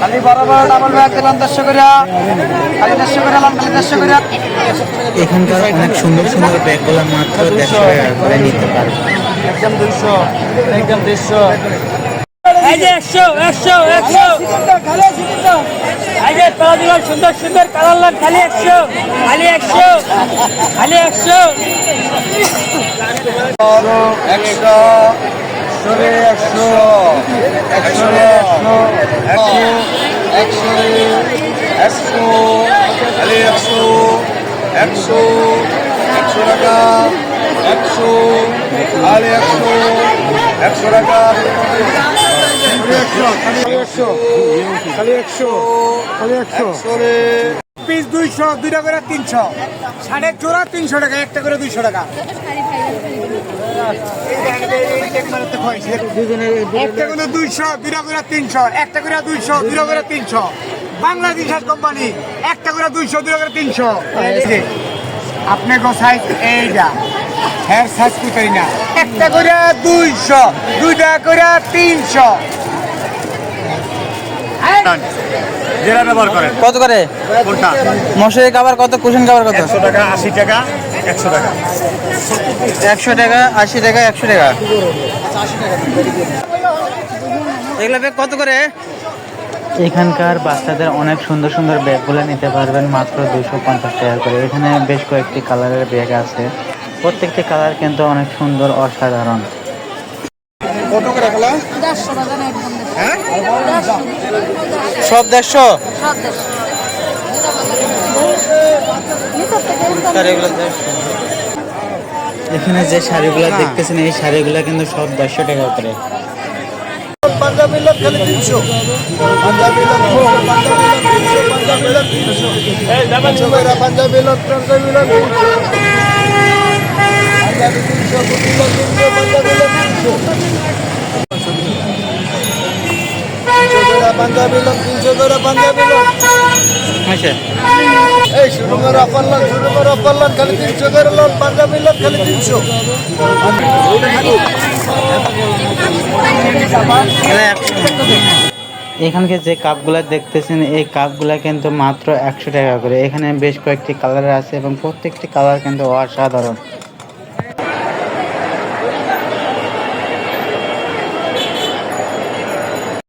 খালি double bag দিলাম দেড়শো করে। খালি দেড়শো করে খালি দেড়শো করে। এখানকার অনেক সুন্দর সুন্দর ব্যাগগুলো মাত্র দেড়শো করে নিতে পারবে একদম দুইশো একদম দেড়শো যে একশো একশো একশো। সুন্দর সুন্দর কালার খালি একশো খালি একশো খালি একশো। একশো একশো একশো একশো একশো একশো একশো টাকা, একশো একশো একশো টাকা। পিস দুইশো দুইটা করে তিনশো সাড়ে জোড়া তিনশো টাকা একটা করে দুইশো টাকা, একটা করে দুইশো দুইটা করে তিনশো একটা করে দুইশো, দুইটা করে তিনশো। বাংলাদেশ কোম্পানি, একটা করে দুইশো, দুইটা করে তিনশো। আপনার সাইজ এইটা হেয়ার সাইজ কুচাই না। একটা করে দুইশো, দুইটা করে তিনশো। জেরা ব্যবহার করেন। কত করে? কোনটা? মশারি কাবার কত? কুশন কাবার কত? একশো টাকা আশি টাকা একশো টাকা। একশো টাকা আশি টাকা একশো টাকা। এগুলো ব্যাগ কত করে? এখানকার বাচ্চাদের অনেক সুন্দর সুন্দর ব্যাগগুলো নিতে পারবেন মাত্র দুশো পঞ্চাশ টাকা করে। এখানে বেশ কয়েকটি কালারের ব্যাগ আছে। প্রত্যেকটি কালার কিন্তু অনেক সুন্দর অসাধারণ। কত করে হ্যাঁ? সব দেড়শো? এখানে যে শাড়িগুলো দেখতেছেন এই শাড়িগুলো কিন্তু সব দেড়শো টাকা করে পাঞ্জাবি লোক খালি তিনশো। পাঞ্জাবি লোক পাঞ্জাবি লোক তিনশো পাঞ্জাবি লোক পাঞ্জাবি লোক পাঞ্জাবি লোক তিনশো কুটি লোক তিনশো পাঞ্জাবি লোক তিনশো তিনশো করে পাঞ্জাবি লোক তিনশো করে পাঞ্জাবি লোক। আচ্ছা। এই শুরু করে অপারলাম শুরু করে অপারলাম খালি তিনশো করে লোক পাঞ্জাবি লোক খালি তিনশো এখানকে যে কাপগুলো দেখতেছেন এই কাপগুলো কিন্তু মাত্র একশো টাকা করে। এখানে বেশ কয়েকটি কালার আছে এবং প্রত্যেকটি কালার কিন্তু অসাধারণ।